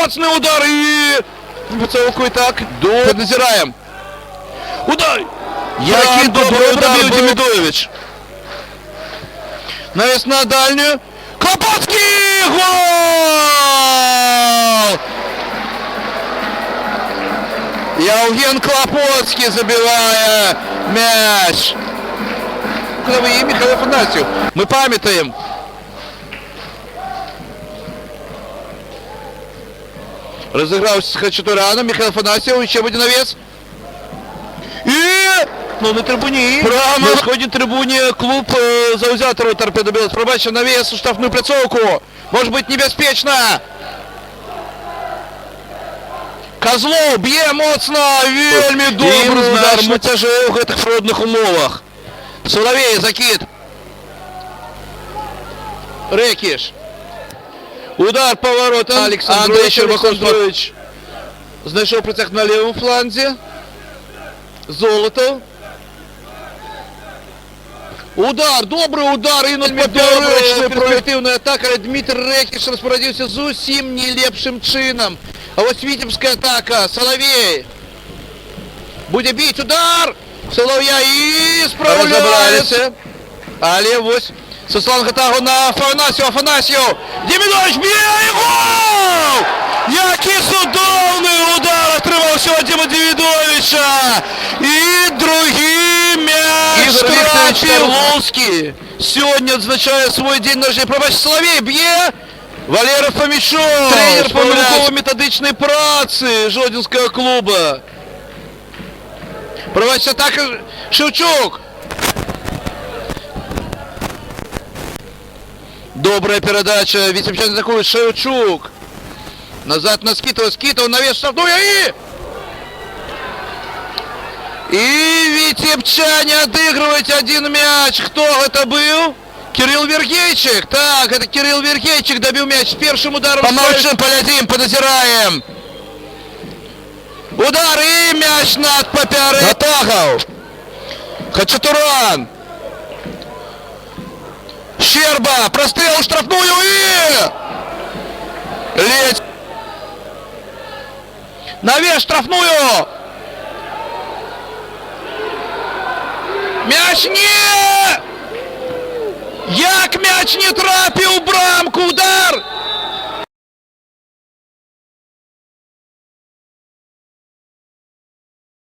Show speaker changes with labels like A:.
A: Удар, моцний удар і... Поцелуй так. До... Підназираємо. Удар! Який добрий удар бив Демідович. Навіс на дальню. Клопотський! Гол! Євген Клопотський забиває м'яч. Кривий Михайло Афанасьев. Ми пам'ятаємо. Розігрався з Хачатуряном, Михайло Афанасьев, ще один навес. І... Ну, на трибуні. Прямо на сході трибуні клуб е, заузятору торпеда Білос. Пробачте, навес у штрафну пляцовку. Може бути небезпечно. Козлов б'є моцно, вельми добрий удар. Ми це ж у гэтых природних умовах. Соловей, закид. Рекіш. Удар поворота. Андрей Щербаков-Строевич знайшов прицех на лівому фланзі. Золото. Удар, добрий удар, і недоречний проактивна атака, але Дмитрий Рекіш розпорядився з усім нелепшим чином. А ось Вітебська атака, Соловей. Буде бить, удар! Солов'я і справляється. Але ось Сослан Гатагу на Афанасьев, Афанасьев. Демидович б'є і гол! Який судовний удар отримав сьогодні Демидовича! І другий м'яч
B: Ігор Вікторович
A: Терловський сьогодні відзначає свій день народження. Пробач, Соловей б'є! Валерий Фомічов, тренер по методичної праці Жодінського клубу. Пробач, атака Шевчук. Добрая передача. Вице-чемпион атакует Шевчук. Назад на Скитова. Скитова навес штрафную и... И Витебчане отыгрывают один мяч. Кто это был? Кирилл Вергейчик. Так, это Кирилл Вергейчик добил мяч с первым ударом. Помолчим, полетим, подозираем. Удар и мяч над Попяры. Натахов. Хачатуран. Щерба, прострел штрафную и... Ледь. Навес штрафную. Мяч не! Як мяч не трапив в брамку, удар!